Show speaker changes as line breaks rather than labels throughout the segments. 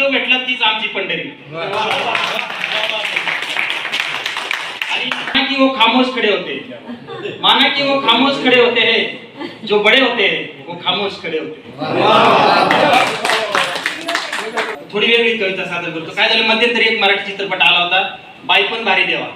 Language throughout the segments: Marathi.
तीच आमची पंढरी. आणि माना की वो खामोश खड़े होते. माना की वो खामोश खड़े होते हैं. जो बड़े होते हैं वो खामोश खड़े होते. हैं थोडी वेगळी कविता सादर करतो. काय झालं मध्यंतरी एक मराठी चित्रपट आला होता बाई पण भारी देवा.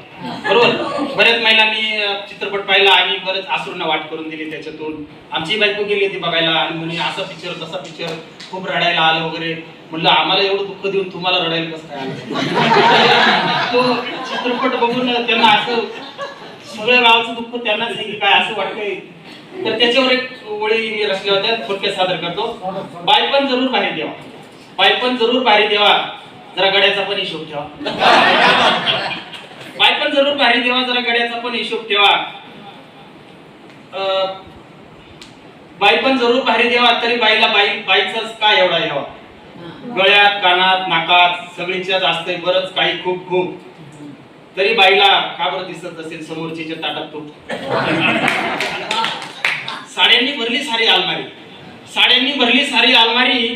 बरोबर? बऱ्याच महिलांनी चित्रपट पाहिला आणि बरेच आसरूंना वाट करून दिली त्याच्यातून. आमची बायको गेली होती बघायला आणि म्हणे असा पिक्चर तसा पिक्चर खूप रडायला आलं वगैरे. म्हणलं आम्हाला एवढं दुःख देऊन तुम्हाला रडायला कसं काय तो चित्रपट बघून त्यांना असं सगळ्या गावाचं दुःख त्यांनाच काय असं वाटतंय. तर त्याच्यावर एक ओळी रचल्या होत्या थोडक्यात सादर करतो. बायपण जरूर बाहेर द्यावा बायपण जरूर बाहेर द्यावा जरा गड्याचा पण हिशोब ठेवा. बायपण जरूर बाहेर देवा जरा गड्याचा पण हिशोब ठेवा. अं, बाई पण जरूर बाहेर द्यावा तरी बाईला बाई बाईचाच का एवढा यावा? गळ्यात कानात नाकात सगळीच्याच असते बरंच काही खूप खूप. तरी बाईला का बरं दिसत असेल समोरचीच्या ताटात तो? साड्यांनी भरली सारी अलमारी. साड्यांनी भरली सारी अलमारी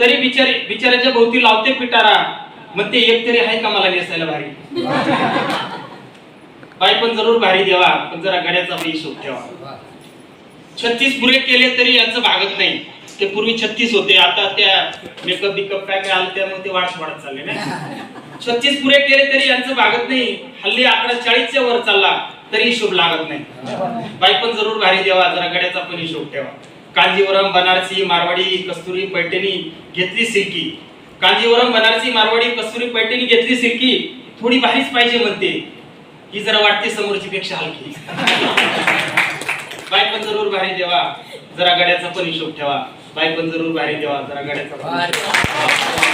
तरी बिचारी बिचाऱ्याच्या भोवती लावते पिटारा. मग ते एक तरी आहे का मला नेसायला भारी? बाई पण जरूर भारी देवा पण जरा गड्याचा बी शोध ठेवा. छत्तीस पुरे केले तरी यांचं भागत नाही. ते पूर्वी छत्तीस होते आता त्या मेकअप बिकअप काय काय आलं त्यामुळे ते वाढत वाढत चालले ना. छत्तीस पुरे केले तरी यांचं भागत नाही. हल्ली आकडा चाळीसच्या वर चालला तरी हिशोब लागत नाही. बाई पण जरूर भारी देवा जरा गड्याचा पण हिशोब ठेवा. कांजीवरम बनारसी मारवाडी कस्तुरी पैठणी घेतली सिल्की कांजीवरम बनारसी मारवाडी कस्तुरी पैठणी घेतली सिल्की थोडी भारीच पाहिजे म्हणते. ही जरा वाटते समोरची पेक्षा हलकी. बाई पण जरूर भारी देवा जरा गड्याचा पण हिशोब ठेवा. बाई पण जरूर भारी देवा जरा गड्याचा.